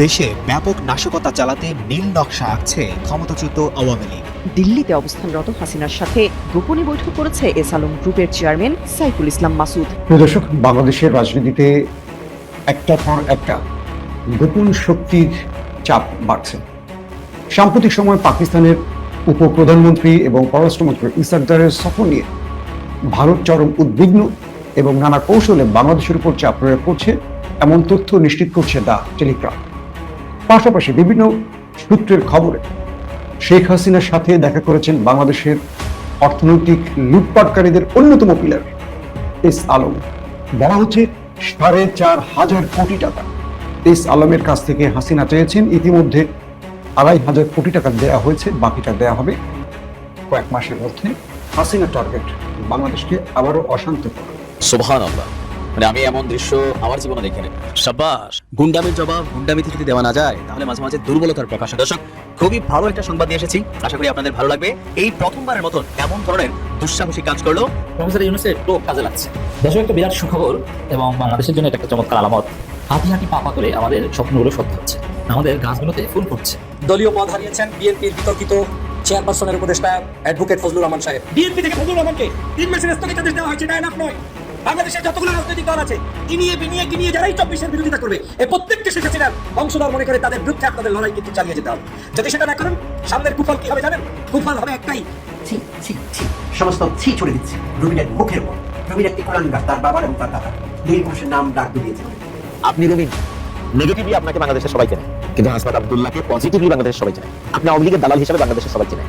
দেশে ব্যাপক নাশকতা চালাতে নীল নকশা আঁকছে ক্ষমতাচ্যুত আওয়ামী লীগ। দিল্লিতে অবস্থানরত হাসিনার সাথে গোপনে বৈঠক করেছে এস আলম গ্রুপের চেয়ারম্যান সাইফুল ইসলাম মাসুদ। দর্শক বাংলাদেশের রাজনীতিতে একটার পর একটা গোপন শক্তির চাপ বাড়ছে। সাম্প্রতিক সময় পাকিস্তানের উপপ্রধানমন্ত্রী এবং পররাষ্ট্রমন্ত্রী ইসাকদারের সফর নিয়ে ভারত চরম উদ্বিগ্ন এবং নানা কৌশলে বাংলাদেশের উপর চাপ প্রয়োগ করছে এমন তথ্য নিশ্চিত করছে দ্য টেলিগ্রাফ পাশাপাশি বিভিন্ন সূত্রের খবরে শেখ হাসিনার সাথে দেখা করেছেন বাংলাদেশের অর্থনৈতিক লুটপাটকারীদের অন্যতম পিলার, এস আলম। বলা হচ্ছে সাড়ে চার হাজার কোটি টাকা। এস আলমের কাছ থেকে হাসিনা চেয়েছেন, ইতিমধ্যে আড়াই হাজার কোটি টাকা দেওয়া হয়েছে, বাকিটা দেওয়া হবে কয়েক মাসের মধ্যে। হাসিনা টার্গেট বাংলাদেশকে আবারও অশান্ত করা। সুবহান আল্লাহ মানে আমি এমন দৃশ্য আমার জীবনে দেখিনি। সাব্বাস গুন্ডামির জবাব গুন্ডামি থেকে যদি দেওয়া না যায় তাহলে মাঝে মাঝে দুর্বলতার প্রকাশ দর্শক খুবই ভালো একটা সংবাদ নিয়ে এসেছি। আশা করি আপনাদের ভালো লাগবে। এই প্রথমবারের মতন এমন ধরনের দুঃসাহসিক কাজ করল প্রফেসর ইউনুসের একটু কাজে লাগছে। দেশের একটা বিরাট সুখবর এবং বাংলাদেশের জন্য এটা একটা চমৎকার আলামত। হাতি হাতি পাপা করে আমাদের স্বপ্নগুলো সত্য হচ্ছে আমাদের গাছগুলোতে ফুল ফুটছে। দলীয় পদ হারিয়েছেন বিএনপির বিতর্কিত চেয়ারপারসনের উপদেষ্টা অ্যাডভোকেট ফজলুর রহমান সাহেব। বিএনপি থেকে ফজলুর রহমানকে তিন মাসের স্থগিতাদেশ দেওয়া হয়েছে এটা এনাফ নয়। বাংলাদেশের যতগুলো রাজনৈতিক দল আছে ইনিয়ে বিনিয়ে কিনিয়ে যারাই চব্বিশের বিরোধিতা করবে এই প্রত্যেককে শেখ হাসিনার বংশধর মনে করে তাদের বিরুদ্ধে আপনাদের লড়াই কিন্তু চালিয়ে যেতে হবে। যদি সেটা না করেন সামনের কুফল কি হবে জানেন? কুফল হবে একটাই। ছি ছি ছি। সমস্ত ছি ছড়ে দিচ্ছে। রবিনের মুখের উপর। রবিন একটি তার বাবার এবং তার নীল নাম ডাক দিয়েছে। আপনি রবীন নেগেটিভলি আপনাকে বাংলাদেশের সবাই চেনে। কিন্তু হাসনাত আব্দুল্লাহকে পজিটিভলি বাংলাদেশের সবাই চেনে। আপনি আওয়ামী লীগের দালাল হিসেবে বাংলাদেশের সবাই চেনে।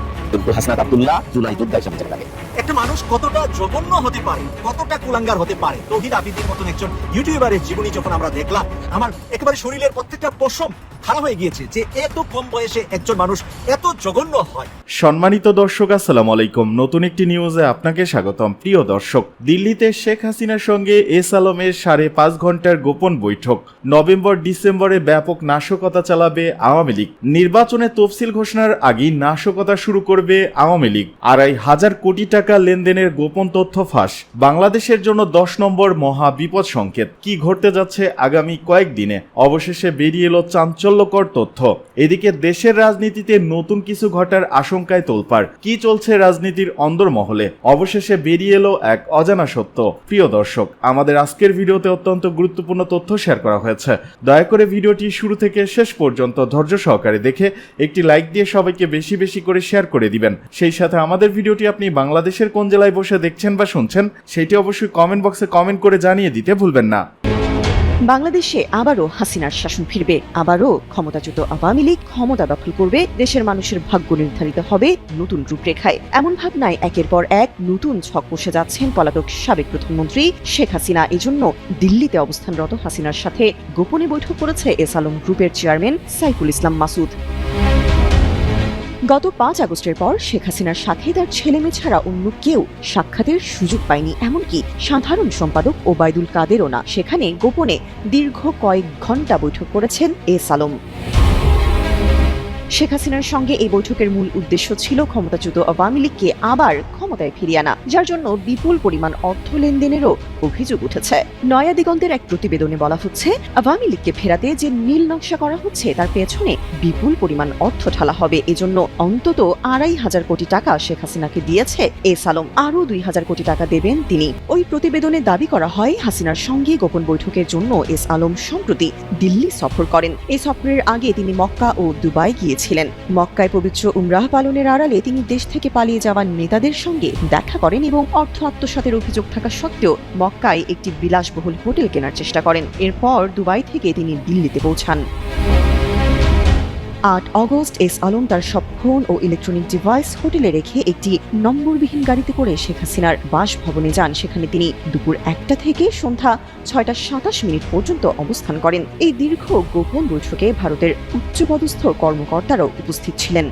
হাসনাত আব্দুল্লাহ জুলাই যোদ্ধা হিসেবে চেনে তাকে। একটা মানুষ কতটা জঘন্য হতে পারে কতটা কুলাঙ্গার হতে পারে তৌহিদ আবিদির মতন একজন ইউটিউবারের জীবনী যখন আমরা দেখলাম আমার একেবারে শরীরের প্রত্যেকটা পশম খারাপ হয়ে গিয়েছে যে এত কম বয়সে একজন মানুষ এত জঘন্য হয়। সম্মানিত দর্শক আসসালামু আলাইকুম। নতুন একটি নিউজে আপনাকে স্বাগতম। প্রিয় দর্শক দিল্লিতে শেখ হাসিনার সঙ্গে এস আলমের সাড়ে পাঁচ ঘণ্টার গোপন বৈঠক। নভেম্বর ডিসেম্বরে ব্যাপক নাশকতা চালাবে আওয়ামী লীগ। নির্বাচনে তফসিল ঘোষণার আগেই নাশকতা শুরু করবে আওয়ামী লীগ। আড়াই হাজার কোটি টাকা লেনদেনের গোপন তথ্য ফাঁস। বাংলাদেশের জন্য দশ নম্বর মহা বিপদ সংকেত। কি ঘটতে যাচ্ছে আগামী কয়েকদিনে? অবশেষে বেরিয়ে এলো চাঞ্চল্যকর তথ্য। এদিকে দেশের রাজনীতিতে নতুন কিছু ঘটার আশঙ্কায় তোলপাড়। কি চলছে রাজনীতির অন্দরমহলে? অবশেষে বেরিয়ে এলো এক অজানা সত্য। প্রিয় দর্শক, আমাদের আজকের ভিডিওতে অত্যন্ত গুরুত্বপূর্ণ তথ্য শেয়ার করা হয়েছে। দয়া করে ভিডিওটি শুরু থেকে শেষ পর্যন্ত ধৈর্য সহকারে দেখে একটি লাইক দিয়ে সবাইকে বেশি বেশি করে শেয়ার করে দিবেন। সেই সাথে আমাদের ভিডিওটি আপনি বাংলাদেশের কোন জেলায় বসে দেখছেন বা শুনছেন, সেটি অবশ্যই কমেন্ট বক্সে কমেন্ট করে জানিয়ে দিতে ভুলবেন না। বাংলাদেশে আবারও হাসিনার শাসন ফিরবে। আবারও ক্ষমতাচ্যুত আওয়ামী লীগ ক্ষমতা দখল করবে। দেশের মানুষের ভাগ্য নির্ধারিত হবে নতুন রূপরেখায়। এমন ভাবনায় একের পর এক নতুন ছক বসে যাচ্ছেন পলাতক সাবেক প্রধানমন্ত্রী শেখ হাসিনা। এজন্য দিল্লিতে অবস্থানরত হাসিনার সাথে গোপনে বৈঠক করেছে এস আলম গ্রুপের চেয়ারম্যান সাইফুল ইসলাম মাসুদ। গত পাঁচ আগস্টের পর শেখ হাসিনার সাথে তার ছেলেমেয়ে ছাড়া অন্য কেউ সাক্ষাতের সুযোগ পায়নি। এমনকি সাধারণ সম্পাদক ওবায়দুল কাদেরও না। সেখানে গোপনে দীর্ঘ কয়েক ঘণ্টা বৈঠক করেছেন এ আলম শেখ হাসিনার সঙ্গে এই বৈঠকের মূল উদ্দেশ্য ছিল ক্ষমতাচ্যুত আওয়ামী লীগকে আবার ক্ষমতায় ফিরিয়ে আনা, যার জন্য বিপুল পরিমাণ অর্থ লেনদেনেরও অভিযোগ উঠেছে। নয়া দিগন্তের এক প্রতিবেদনে বলা হচ্ছে, আওয়ামী লীগকে ফেরাতে যে নীল নকশা করা হচ্ছে, তার পেছনে বিপুল পরিমাণ অর্থ ঢালা হবে। এজন্য অন্তত আড়াই হাজার কোটি টাকা শেখ হাসিনাকে দিয়েছে এস আলম আরও দুই হাজার কোটি টাকা দেবেন তিনি। ওই প্রতিবেদনে দাবি করা হয়, হাসিনার সঙ্গে গোপন বৈঠকের জন্য এস আলম সম্প্রতি দিল্লি সফর করেন। এই সফরের আগে তিনি মক্কা ও দুবাই গিয়েছিলেন মক্কায় পবিত্র উমরাহ পালনের আড়ালে তিনি দেশ থেকে পালিয়ে যাওয়া নেতাদের সঙ্গে দেখা করেন এবং অর্থ আত্মসাতের অভিযোগ থাকা সত্ত্বেও মক্কায় একটি বিলাসবহুল হোটেল কেনার চেষ্টা করেন। এরপর দুবাই থেকে তিনি দিল্লিতে পৌঁছান। আট অগস্ট এস আলম তার সব ফোন ও ইলেকট্রনিক ডিভাইস হোটেলে রেখে একটি নম্বরবিহীন গাড়িতে করে শেখ হাসিনার বাসভবনে যান। সেখানে তিনি দুপুর একটা থেকে সন্ধ্যা ছয়টা সাতাশ মিনিট পর্যন্ত অবস্থান করেন। এই দীর্ঘ গোপন বৈঠকে ভারতের উচ্চপদস্থ কর্মকর্তারাও উপস্থিত ছিলেন।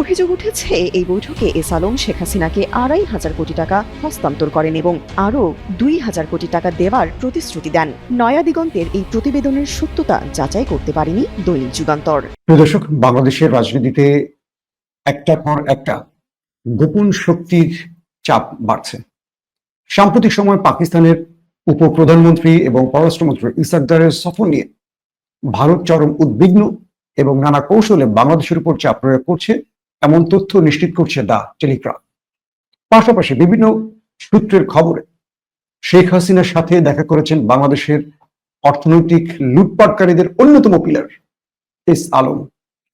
অভিযোগ উঠেছে, এই বৈঠকে এস আলম শেখ হাসিনাকে আড়াই হাজার কোটি টাকা হস্তান্তর করেন এবং আরও দুই হাজার কোটি টাকা দেওয়ার প্রতিশ্রুতি দেন। নয়া দিগন্তের এই প্রতিবেদনের সত্যতা যাচাই করতে পারেনি দৈনিক যুগান্তর। দর্শক, বাংলাদেশের রাজনীতিতে একটার পর একটা গোপন শক্তির চাপ বাড়ছে। সাম্প্রতিক সময় পাকিস্তানের উপপ্রধানমন্ত্রী এবং পররাষ্ট্রমন্ত্রী ইসাকদারের সফর নিয়ে ভারত চরম উদ্বিগ্ন এবং নানা কৌশলে বাংলাদেশের উপর চাপ প্রয়োগ করছে এমন তথ্য নিশ্চিত করছে দা টেলিগ্রাফ পাশাপাশি বিভিন্ন সূত্রের খবরে শেখ হাসিনার সাথে দেখা করেছেন বাংলাদেশের অর্থনৈতিক লুটপাটকারীদের অন্যতম পিলার এস আলম।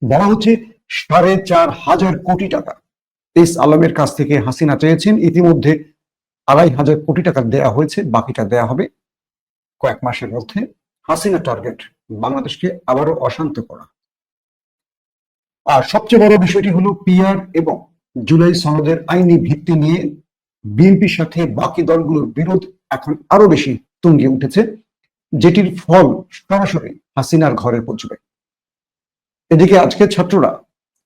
বলা হচ্ছে সাড়ে চার হাজার কোটি টাকা। এস আলমের কাছ থেকে হাসিনা চেয়েছেন, ইতিমধ্যে আড়াই হাজার কোটি টাকা দেয়া হয়েছে, বাকিটা দেয়া হবে। কয়েক মাসের মধ্যে হাসিনা টার্গেট বাংলাদেশকে আবারও অশান্ত করা। আর সবচেয়ে বড় বিষয়টি হলো পিআর এবং জুলাই সনদের আইনি ভিত্তি নিয়ে বিএনপির সাথে বাকি দলগুলোর বিরোধ এখন আরও বেশি তুঙ্গে উঠেছে, যেটির ফল সরাসরি হাসিনার ঘরে পৌঁছবে। এদিকে আজকে ছাত্ররা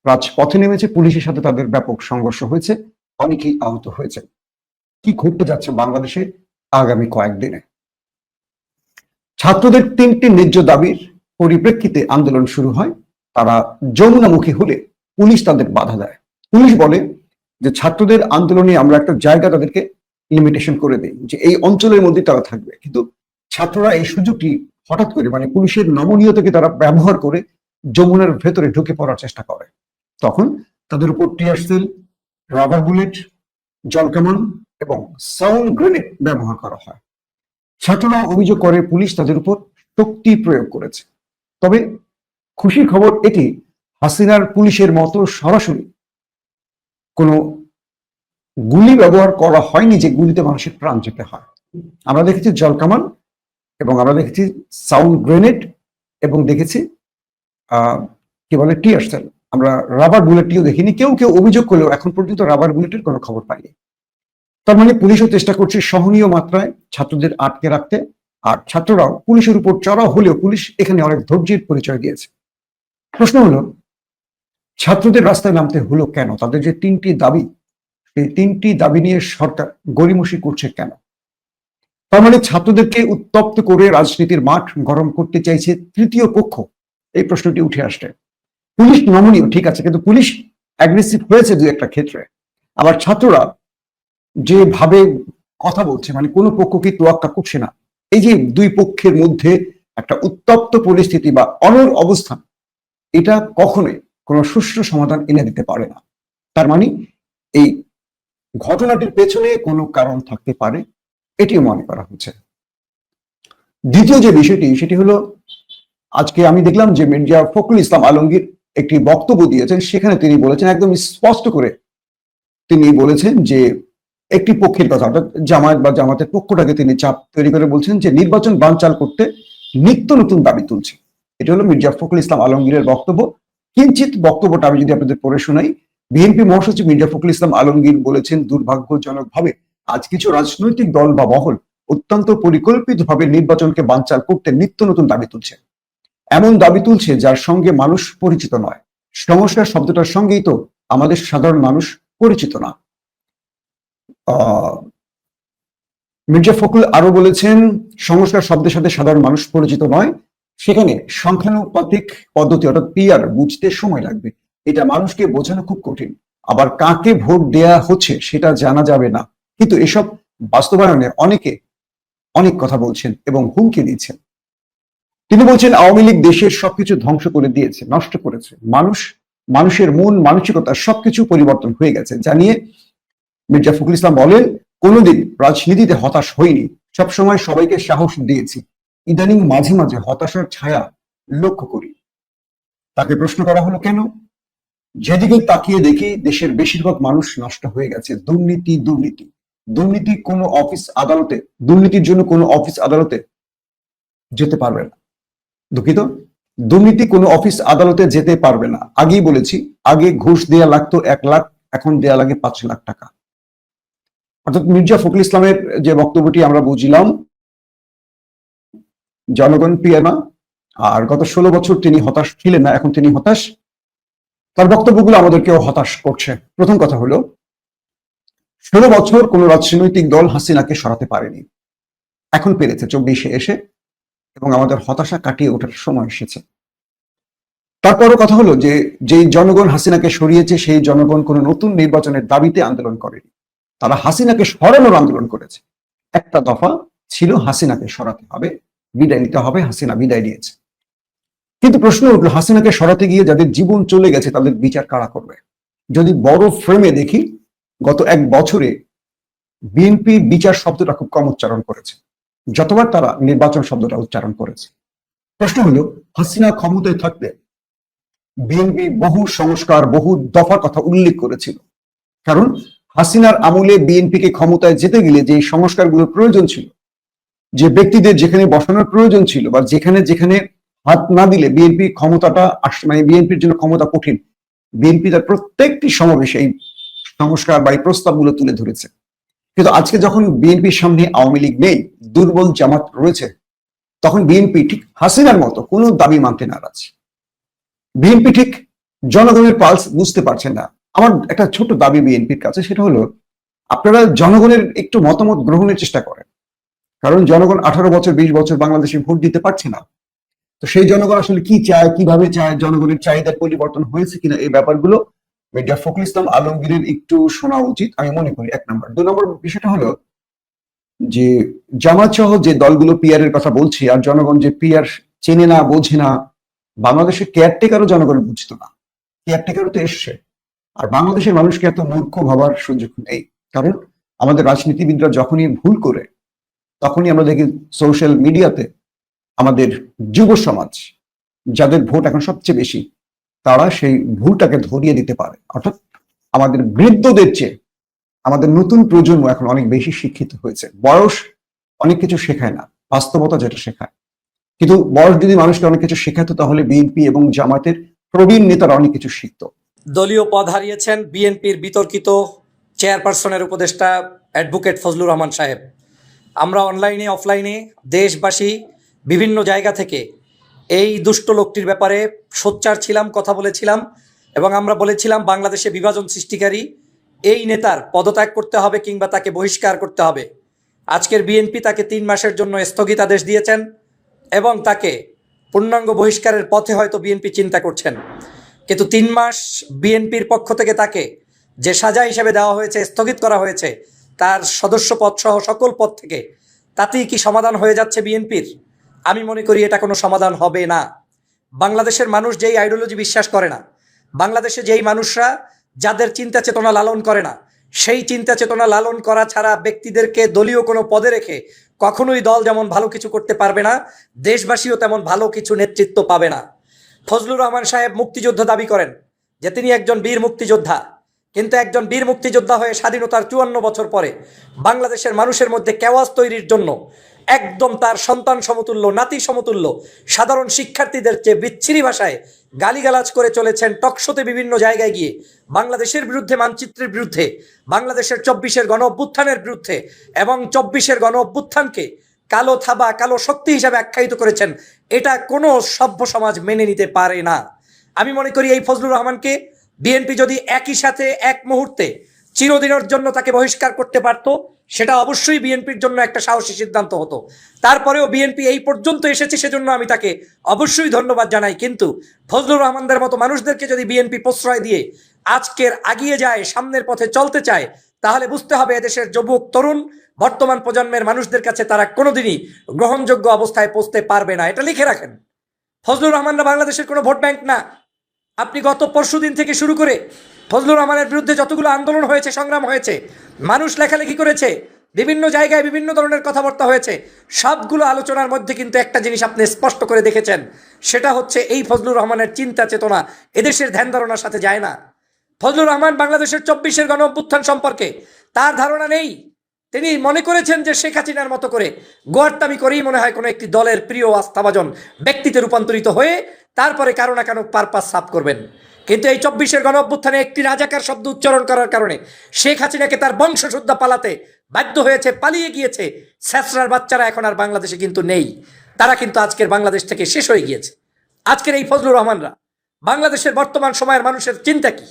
রাজপথে নেমেছে, পুলিশের সাথে তাদের ব্যাপক সংঘর্ষ হয়েছে, অনেকেই আহত হয়েছে। কি ঘটতে যাচ্ছে বাংলাদেশে আগামী কয়েকদিনে ছাত্রদের তিনটি ন্যায্য দাবির পরিপ্রেক্ষিতে আন্দোলন শুরু হয়। তারা যমুনামুখী হলে পুলিশ তাদের বাধা দেয়। পুলিশ বলে যে ছাত্রদের আন্দোলনে আমরা একটা জায়গা তাদেরকে লিমিটেশন করে দিই, যে এই অঞ্চলের মধ্যে তারা থাকবে। কিন্তু ছাত্ররা এই সুযোগটি হঠাৎ করে মানে পুলিশের নমনীয়তাকে তারা ব্যবহার করে যমুনার ভেতরে ঢুকে পড়ার চেষ্টা করে। তখন তাদের উপর টিয়ার সেল রাবার বুলেট জলকামান এবং সাউন্ড গ্রেনেড ব্যবহার করা হয়। ছাত্ররা অভিযোগ করে পুলিশ তাদের উপর শক্তি প্রয়োগ করেছে। তবে খুশির খবর এটি, হাসিনার পুলিশের মতো সরাসরি। কোনো গুলি ব্যবহার করা হয়নি যে গুলিতে মানুষের প্রাণ যেতে হয়। আমরা দেখেছি জলকামান এবং আমরা দেখেছি সাউন্ড গ্রেনেড এবং দেখেছি কি বলে, টিয়ার সেল। আমরা রাবার বুলেটটিও দেখিনি, কেউ কেউ অভিযোগ করলেও এখন পর্যন্ত রাবার বুলেটের কোনো খবর পাইনি। তার মানে পুলিশও চেষ্টা করছে সহনীয় মাত্রায় ছাত্রদের আটকে রাখতে, আর ছাত্ররাও পুলিশের উপর চড়াও হলেও পুলিশ এখানে অনেক ধৈর্যের পরিচয় দিয়েছে। প্রশ্ন হলো, ছাত্রদের রাস্তায় নামতে হলো কেন? তাদের যে তিনটি দাবি, সেই তিনটি দাবি নিয়ে সরকার গড়িমসি করছে কেন? তার মানে ছাত্রদেরকে উত্তপ্ত করে রাজনীতির মাঠ গরম করতে চাইছে তৃতীয় পক্ষ। এই প্রশ্নটি উঠে আসছে। পুলিশ নমনীয়, ঠিক আছে, কিন্তু পুলিশ অ্যাগ্রেসিভ হয়েছে দু একটা ক্ষেত্রে। আবার ছাত্ররা যেভাবে কথা বলছে মানে কোনো পক্ষকে তোয়াক্কা করছে না। এই যে দুই পক্ষের মধ্যে একটা উত্তপ্ত পরিস্থিতি বা অনর অবস্থান এটা কখনোই কোনো সুষ্ঠু সমাধান এনে দিতে পারে না। তার মানে এই ঘটনাটির পেছনে কোনো কারণ থাকতে পারে, এটিও মনে করা হচ্ছে। দ্বিতীয় যে বিষয়টি, সেটি হলো, আজকে আমি দেখলাম যে মির্জা ফখরুল ইসলাম আলমগীর একটি বক্তব্য দিয়েছেন, সেখানে তিনি বলেছেন, একদম স্পষ্ট করে তিনি বলেছেন যে একটি পক্ষের কথা, অর্থাৎ জামায়াত বা জামাতের পক্ষটাকে তিনি চাপ তৈরি করে বলছেন যে নির্বাচন বানচাল করতে নিত্য নতুন দাবি তুলছে। এটা হলো মির্জা ফখরুল ইসলাম আলমগীরের বক্তব্য। কিঞ্চিত বক্তব্যটা আমি যদি আপনাদের পড়ে শোনাই, বিএনপি মহাসচিব মির্জা ফখরুল ইসলাম আলমগীর বলেছেন, দুর্ভাগ্যজনকভাবে আজ কিছু রাজনৈতিক দল বা মহল অত্যন্ত পরিকল্পিতভাবে নির্বাচনকে বানচাল করতে নিত্য নতুন দাবি তুলছে এমন দাবি তুলছে যার সঙ্গে মানুষ পরিচিত নয়। সংস্কার শব্দটার সঙ্গেই তো আমাদের সাধারণ মানুষ পরিচিত না। মির্জা ফখরুল আরও বলেছেন সংস্কার শব্দের সাথে সাধারণ মানুষ পরিচিত নয়। সেখানে সংখ্যানুপাতিক পদ্ধতি অর্থাৎ পিআর বুঝতে সময় লাগবে। এটা মানুষকে বোঝানো খুব কঠিন। আবার কাকে ভোট দেয়া হচ্ছে সেটা জানা যাবে না। কিন্তু এসব বাস্তবায়নে অনেকে অনেক কথা বলছেন এবং হুমকি দিচ্ছেন। তিনি বলছেন, আওয়ামী লীগ দেশের সবকিছু ধ্বংস করে দিয়েছে, নষ্ট করেছে। মানুষ, মানুষের মন, মানসিকতা সবকিছু পরিবর্তন হয়ে গেছে। জানিয়ে মির্জা ফখরুল ইসলাম বলেন, কোনোদিন রাজনীতিতে হতাশ হইনি। সবসময় সবাইকে সাহস দিয়েছি। ইদানিং মাঝে মাঝে হতাশার ছায়া লক্ষ্য করি। তাকে প্রশ্ন করা হলো, কেন? যেদিকে তাকিয়ে দেখি, দেশের বেশিরভাগ মানুষ নষ্ট হয়ে গেছে। দুর্নীতি দুর্নীতি। দুর্নীতি কোনো অফিস আদালতে, দুর্নীতির জন্য কোনো অফিস আদালতে যেতে পারবে না। দুঃখিত? দুর্নীতি কোনো অফিস আদালতে যেতে পারবে না। আগেই বলেছি, আগে ঘুষ দেয়া লাগতো এক লাখ, এখন দেয়া লাগে পাঁচ লাখ টাকা। অর্থাৎ মির্জা ফখরুল ইসলামের যে বক্তব্যটি আমরা বুঝলাম জনগণ প্রিয় না, আর গত ষোলো বছর তিনি হতাশ ছিলেন না, এখন তিনি হতাশ। তার বক্তব্যগুলো আমাদেরকেও হতাশ করছে। প্রথম কথা হলো, ষোলো বছর কোন রাজনৈতিক দল হাসিনাকে সরাতে পারেনি। এখন পেরেছে, চব্বিশে এসে, এবং আমাদের হতাশা কাটিয়ে ওঠার সময় এসেছে। তারপরও কথা হলো যে, যেই জনগণ হাসিনাকে সরিয়েছে, সেই জনগণ কোনো নতুন নির্বাচনের দাবিতে আন্দোলন করেনি। তারা হাসিনাকে সরানোর আন্দোলন করেছে। একটা দফা ছিল হাসিনাকে সরাতে হবে। বিদায় নিতে হবে, হাসিনা বিদায় নিয়েছে। কিন্তু প্রশ্ন উঠল, হাসিনাকে সরাতে গিয়ে যাদের জীবন চলে গেছে, তাদের বিচার কারা করবে? যদি বড় ফ্রেমে দেখি, গত এক বছরে বিএনপি বিচার শব্দটা খুব কম উচ্চারণ করেছে। যতবার তারা নির্বাচন শব্দটা উচ্চারণ করেছে। প্রশ্ন হলো, হাসিনা ক্ষমতায় থাকতে বিএনপি বহু সংস্কার, বহু দফার কথা উল্লেখ করেছিল। কারণ হাসিনার আমলে বিএনপিকে ক্ষমতায় যেতে গেলে যে সংস্কারগুলোর প্রয়োজন ছিল যে ব্যক্তিদের যেখানে বসানোর প্রয়োজন ছিল বা যেখানে যেখানে হাত না দিলে বিএনপি ক্ষমতাটা মানে বিএনপির জন্য ক্ষমতা কঠিন, বিএনপি তার প্রত্যেকটি সমাবেশে এই সংস্কার বা এই প্রস্তাবগুলো তুলে ধরেছে। কিন্তু আজকে যখন বিএনপির সামনে আওয়ামী লীগ নেই, দুর্বল জামাত রয়েছে, তখন বিএনপি ঠিক হাসিনার মতো কোনো দাবি মানতে নারাজ। বিএনপি ঠিক জনগণের পালস বুঝতে পারছে না। আমার একটা ছোট দাবি বিএনপির কাছে, সেটা হলো, আপনারা জনগণের একটু মতামত গ্রহণের চেষ্টা করেন। কারণ জনগণ আঠারো বছর, বিশ বছর বাংলাদেশে ভোট দিতে পারছে না। তো সেই জনগণ আসলে কি চায়, কীভাবে চায়, জনগণের চাহিদার পরিবর্তন হয়েছে কিনা এই ব্যাপারগুলো মির্জা ফখরুল ইসলাম আলমগীরের একটু শোনা উচিত, আমি মনে করি এক নম্বর। দুই নম্বর বিষয়টা হলো যে জামাত সহ যে দলগুলো পিয়ার এর কথা বলছি, আর জনগণ যে পিয়ার চেনে না, বোঝে না, বাংলাদেশের কেয়ারটেকারও জনগণ বুঝতো না। কেয়ারটেকারও তো এসছে। আর বাংলাদেশের মানুষকে এত মূর্খ ভাবার সুযোগ নেই। কারণ আমাদের রাজনীতিবিদরা যখনই ভুল করে তখনই আমরা দেখি সোশ্যাল মিডিয়াতে আমাদের যুব সমাজ, যাদের ভোট এখন সবচেয়ে বেশি, তারা সেই ভুলটাকে ধরিয়ে দিতে পারে। অর্থাৎ আমাদের বৃদ্ধদের চেয়ে আমাদের নতুন প্রজন্ম এখন অনেক বেশি শিক্ষিত হয়েছে। বয়স অনেক কিছু শেখায় না, বাস্তবতা যেটা শেখায়। কিন্তু বয়স যদি মানুষকে অনেক কিছু শেখাতো, তাহলে বিএনপি এবং জামাতের প্রবীণ নেতারা অনেক কিছু শিখতো। দলীয় পদ হারিয়েছেন বিএনপির বিতর্কিত চেয়ারপারসনের উপদেষ্টা অ্যাডভোকেট ফজলুর রহমান সাহেব। আমরা অনলাইনে অফলাইনে দেশবাসী বিভিন্ন জায়গা থেকে এই দুষ্ট লোকটির ব্যাপারে সোচ্চার ছিলাম, কথা বলেছিলাম এবং আমরা বলেছিলাম বাংলাদেশে বিভাজন সৃষ্টিকারী এই নেতার পদত্যাগ করতে হবে কিংবা তাকে বহিষ্কার করতে হবে। আজকের বিএনপি তাকে তিন মাসের জন্য স্থগিতাদেশ দিয়েছেন এবং তাকে পূর্ণাঙ্গ বহিষ্কারের পথে হয়তো বিএনপি চিন্তা করছেন। কিন্তু তিন মাস বিএনপির পক্ষ থেকে তাকে যে সাজা হিসেবে দেওয়া হয়েছে, স্থগিত করা হয়েছে তার সদস্য পদ সহ সকল পদ থেকে, তাতেই কি সমাধান হয়ে যাচ্ছে বিএনপির? আমি মনে করি এটা কোনো সমাধান হবে না। বাংলাদেশের মানুষ যেই আইডিওলজি বিশ্বাস করে না, বাংলাদেশে যেই মানুষরা যাদের চিন্তা চেতনা লালন করে না, সেই চিন্তা চেতনা লালন করা ছাড়া ব্যক্তিদেরকে দলীয় কোনো পদে রেখে কখনোই দল যেমন ভালো কিছু করতে পারবে না, দেশবাসীও তেমন ভালো কিছু নেতৃত্ব পাবে না। ফজলুর রহমান সাহেব মুক্তিযোদ্ধা দাবি করেন যে তিনি একজন বীর মুক্তিযোদ্ধা। কিন্তু একজন বীর মুক্তিযোদ্ধা হয়ে স্বাধীনতার চুয়ান্ন বছর পরে বাংলাদেশের মানুষের মধ্যে কেওয়াজ তৈরির জন্য একদম তার সন্তান সমতুল্য, নাতি সমতুল্য, সাধারণ শিক্ষার্থীদের চেয়ে বিচ্ছিরি ভাষায় গালিগালাজ করে চলেছেন টকশোতে বিভিন্ন জায়গায় গিয়ে। বাংলাদেশের বিরুদ্ধে, মানচিত্রের বিরুদ্ধে, বাংলাদেশের চব্বিশের গণ অভ্যুত্থানের বিরুদ্ধে এবং চব্বিশের গণ অভ্যুত্থানকে কালো থাবা, কালো শক্তি হিসাবে আখ্যায়িত করেছেন। এটা কোনো সভ্য সমাজ মেনে নিতে পারে না। আমি মনে করি এই ফজলুর রহমানকে বিএনপি যদি একই সাথে এক মুহূর্তে চিরদিনের জন্য তাকে বহিষ্কার করতে পারত, সেটা অবশ্যই বিএনপির জন্য একটা সাহসী সিদ্ধান্ত হতো। তারপরেও বিএনপি এই পর্যন্ত এসেছে, সেজন্য আমি তাকে অবশ্যই ধন্যবাদ জানাই। কিন্তু ফজলুর রহমানদের মতো মানুষদেরকে যদি বিএনপি প্রশ্রয় দিয়ে আজকের আগিয়ে যায়, সামনের পথে চলতে চায়, তাহলে বুঝতে হবে এদেশের যুবক, তরুণ, বর্তমান প্রজন্মের মানুষদের কাছে তারা কোনোদিনই গ্রহণযোগ্য অবস্থায় পৌঁছতে পারবে না। এটা লিখে রাখেন। ফজলুর রহমানরা বাংলাদেশের কোনো ভোট ব্যাংক না। আপনি গত পরশু দিন থেকে শুরু করে ফজলুর রহমানের বিরুদ্ধে যতগুলো আন্দোলন হয়েছে, সংগ্রাম হয়েছে, মানুষ লেখালেখি করেছে, বিভিন্ন জায়গায় বিভিন্ন ধরনের কথাবার্তা হয়েছে, সবগুলো আলোচনার মধ্যে কিন্তু একটা জিনিস আপনি স্পষ্ট করে দেখেছেন, সেটা হচ্ছে এই ফজলুর রহমানের চিন্তা চেতনা, এদেশের ধ্যান ধারণার সাথে যায় না। ফজলুর রহমান বাংলাদেশের চব্বিশের গণ সম্পর্কে তার ধারণা নেই। তিনি মনে করেছেন যে শেখ হাসিনার মতো করে গোয়ার্তামি করেই মনে হয় কোনো একটি দলের প্রিয় আস্থাভাজন ব্যক্তিতে রূপান্তরিত হয়ে তারপরে কারও না কারও পারপাস সাফ করবেন। কিন্তু এই চব্বিশের গণ অভ্যুত্থানে একটি রাজাকার শব্দ উচ্চারণ করার কারণে শেখ হাসিনাকে তার বংশশুদ্ধা পালাতে বাধ্য হয়েছে, পালিয়ে গিয়েছে। স্যাসরার বাচ্চারা এখন আর বাংলাদেশে কিন্তু নেই। তারা কিন্তু আজকের বাংলাদেশ থেকে শেষ হয়ে গিয়েছে। আজকের এই ফজলুর রহমানরা, বাংলাদেশের বর্তমান সময়ের মানুষের চিন্তা কি?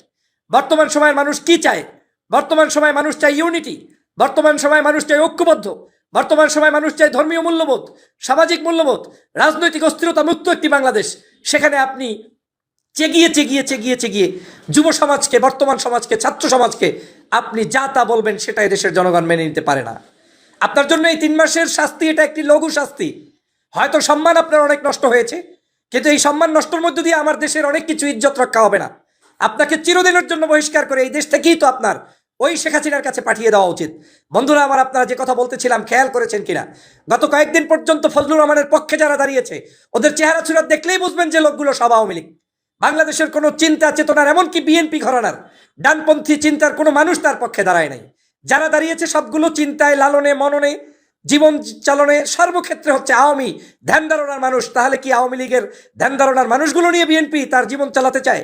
বর্তমান সময়ের মানুষ কি চায়? বর্তমান সময় মানুষ চায় ইউনিটি বর্তমান সময় মানুষ চাই ঐক্যবদ্ধ, বর্তমান সময় মানুষ চাই ধর্মীয় মূল্যবোধ, সামাজিক মূল্যবোধ, রাজনৈতিক অস্থিরতা মুক্ত একটি বাংলাদেশ। সেখানে আপনি চেগিয়ে চেগিয়ে চেগিয়ে চেগিয়ে যুব সমাজকে, বর্তমান সমাজকে, ছাত্র সমাজকে আপনি যা তা বলবেন সেটা দেশের জনগণ মেনে নিতে পারে না। আপনার জন্য এই তিন মাসের শাস্তি, এটা একটি লঘু শাস্তি। হয়তো সম্মান আপনার অনেক নষ্ট হয়েছে, কিন্তু এই সম্মান নষ্টর মধ্য দিয়ে আমার দেশের অনেক কিছু ইজ্জত রক্ষা হবে না। আপনাকে চিরদিনের জন্য বহিষ্কার করে এই দেশ থেকেই তো আপনার ওই শেখ হাসিনার কাছে পাঠিয়ে দেওয়া উচিত। বন্ধুরা, আমার আপনারা যে কথা বলতেছিলাম, খেয়াল করেছেন কিনা? গত কয়েকদিন পর্যন্ত ফজলুর রহমানের পক্ষে যারা দাঁড়িয়েছে, ওদের চেহারা চুরাত দেখলেই বুঝবেন যে লোকগুলো সব আওয়ামী লীগ। বাংলাদেশের কোনো চিন্তা চেতনার, এমনকি বিএনপি ঘরানার, ডানপন্থী চিন্তার কোনো মানুষ তার পক্ষে দাঁড়ায় নাই। যারা দাঁড়িয়েছে সবগুলো চিন্তায়, লালনে, মননে, জীবন চালনে, সর্বক্ষেত্রে হচ্ছে আওয়ামী ধ্যান ধারণার মানুষ। তাহলে কি আওয়ামী লীগের ধ্যান ধারণার মানুষগুলো নিয়ে বিএনপি তার জীবন চালাতে চায়?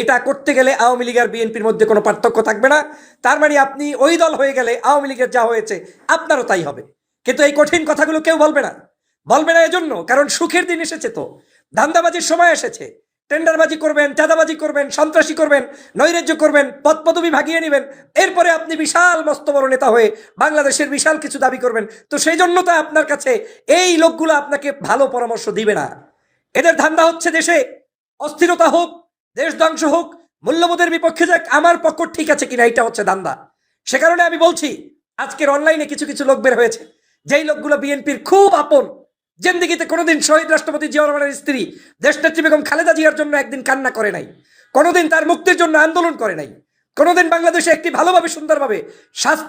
এটা করতে গেলে আওয়ামী লীগ আর বিএনপির মধ্যে কোনো পার্থক্য থাকবে না। তার মানে আপনি ওই দল হয়ে গেলে আওয়ামী লীগের যা হয়েছে, আপনারও তাই হবে। কিন্তু এই কঠিন কথাগুলো কেউ বলবে না। বলবে না এজন্য, কারণ সুখের দিন এসেছে তো। ধান্দাবাজির সময় এসেছে। টেন্ডারবাজি করবেন, চাঁদাবাজি করবেন, সন্ত্রাসী করবেন, নৈরাজ্য করবেন পদ পদবি ভাগিয়ে নেবেন। এরপরে আপনি বিশাল মস্ত বড় নেতা হয়ে বাংলাদেশের বিশাল কিছু দাবি করবেন। তো সেই জন্য তো আপনার কাছে এই লোকগুলো আপনাকে ভালো পরামর্শ দিবে না। এদের ধান্দা হচ্ছে দেশে। অস্থিরতা হোক দেশ ধ্বংস হোক, মূল্যবোধের বিপক্ষে যাক, আমার পক্ষ ঠিক আছে কিনা এটা হচ্ছে দান্দা সে কারণে আমি বলছি, আজকের অনলাইনে কিছু কিছু লোক বের হয়েছে। যেই লোকগুলো বিএনপির খুব আপন, জেন্দিগিতে কোনোদিন শহীদ রাষ্ট্রপতি জিয়া রহমানের স্ত্রী, দেশনেত্রী বেগম খালেদা জিয়ার জন্য একদিন কান্না করে নাই, কোনোদিন তার মুক্তির জন্য আন্দোলন করে নাই, কোনোদিন বাংলাদেশে একটি ভালোভাবে, সুন্দরভাবে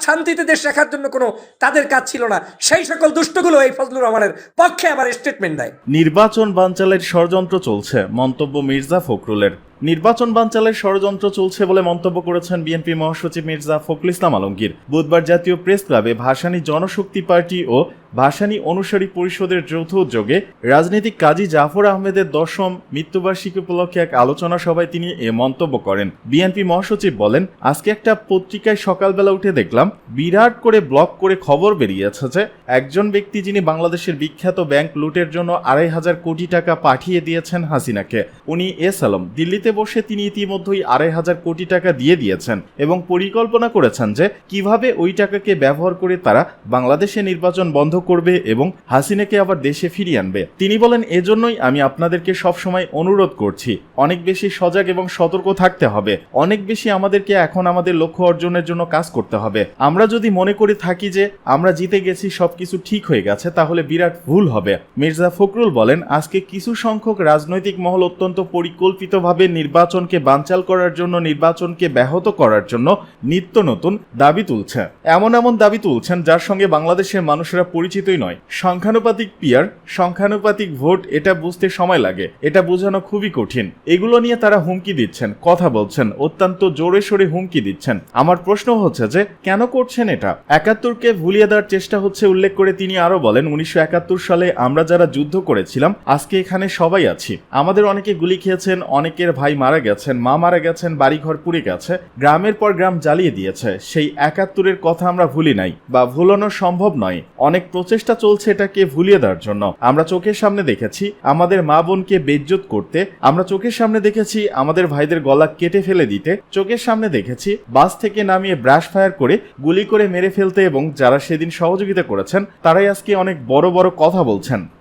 শান্তিতে দেশ রাখার জন্য কোনো তাদের কাজ ছিল না। সেই সকল দুষ্টগুলো এই ফজলুর রহমানের পক্ষে আবার স্টেটমেন্ট দেয়। নির্বাচন বানচালের ষড়যন্ত্র চলছে, মন্তব্য মির্জা ফখরুলের। নির্বাচন বানচালের ষড়যন্ত্র চলছে বলে মন্তব্য করেছেন বিএনপি মহাসচিব মির্জা ফখরুল ইসলাম আলমগীর। বুধবার জাতীয় প্রেস ক্লাবে ভাসানী জনশক্তি পার্টি ও ভাসানী অনুসারী পরিষদের যৌথ উদ্যোগে রাজনীতিক কাজী জাফর আহমেদের দশম মৃত্যুবার্ষিকী উপলক্ষে এক আলোচনা সভায় তিনি এ মন্তব্য করেন। বিএনপি মহাসচিব বলেন, আজকে একটা পত্রিকায় সকালবেলা উঠে দেখলাম, বিরাট করে ব্লক করে খবর বেরিয়েছে যে একজন ব্যক্তি যিনি বাংলাদেশের বিখ্যাত ব্যাংক লুটের জন্য আড়াই হাজার কোটি টাকা পাঠিয়ে দিয়েছেন হাসিনাকে। উনি এস আলম, দিল্লিতে বসে তিনি ইতিমধ্যেই আড়াই হাজার কোটি টাকা দিয়ে দিয়েছেন এবং পরিকল্পনা করেছেন যে কীভাবে ওই টাকাকে ব্যবহার করে তারা বাংলাদেশে নির্বাচন বন্ধ করবে এবং হাসিনাকে আবার দেশে ফিরিয়ে আনবে। তিনি বলেন, এজন্যই আমি আপনাদেরকে সবসময় অনুরোধ করছি, অনেক বেশি সজাগ এবং সতর্ক থাকতে হবে। অনেক বেশি আমাদেরকে এখন আমাদের লক্ষ্য অর্জনের জন্য কাজ করতে হবে। আমরা যদি মনে করে থাকি যে আমরা জিতে গেছি, সবকিছু ঠিক হয়ে গেছে, তাহলে বিরাট ভুল হবে। মির্জা ফখরুল বলেন, আজকে কিছু সংখ্যক রাজনৈতিক মহল অত্যন্ত পরিকল্পিতভাবে নির্বাচনকে বানচাল করার জন্য, নির্বাচনকে ব্যাহত করার জন্য নিত্য নতুন দাবি তুলছে। এমন এমন দাবি তুলছেন যার সঙ্গে বাংলাদেশের মানুষেরা পরিচিতই নয়। সংখ্যানুপাতিক পিয়ার, সংখ্যানুপাতিক ভোট, এটা বুঝতে সময় লাগে। এটা বোঝানো খুবই কঠিন। এগুলো নিয়ে তারা হুমকি দিচ্ছেন, কথা বলছেন, অত্যন্ত জোরে সোরে হুমকি দিচ্ছেন। আমার প্রশ্ন হচ্ছে যে, কেন করছেন এটা? একাত্তরকে ভুলিয়ে দেওয়ার চেষ্টা হচ্ছে উল্লেখ করে তিনি আরও বলেন, উনিশশো একাত্তর সালে আমরা যারা যুদ্ধ করেছিলাম, আজকে এখানে সবাই আছি। আমাদের অনেকে গুলি খেয়েছেন, অনেকের ভাই মারা গেছেন, মা মারা গেছেন, বাড়িঘর পুড়ে গেছে, গ্রামের পর গ্রাম জ্বালিয়ে দিয়েছে, সেই একাত্তরের কথা আমরা ভুলি নাই বা ভুলানো সম্ভব নয়। অনেক প্রচেষ্টা চলছে এটাকে ভুলিয়ে দেওয়ার জন্য। আমরা চোখের সামনে দেখেছি আমাদের মা বোনকে বেজ্জত করতে, আমরা চোখের সামনে দেখেছি আমাদের ভাইদের গলা কেটে ফেলে দিতে, চোখের সামনে দেখেছি বাস থেকে নামিয়ে ব্রাশ ফায়ার করে গুলি করে মেরে ফেলতে এবং যারা সেদিন সহযোগিতা করেছেন, তারাই আজকে অনেক বড় বড় কথা বলছেন।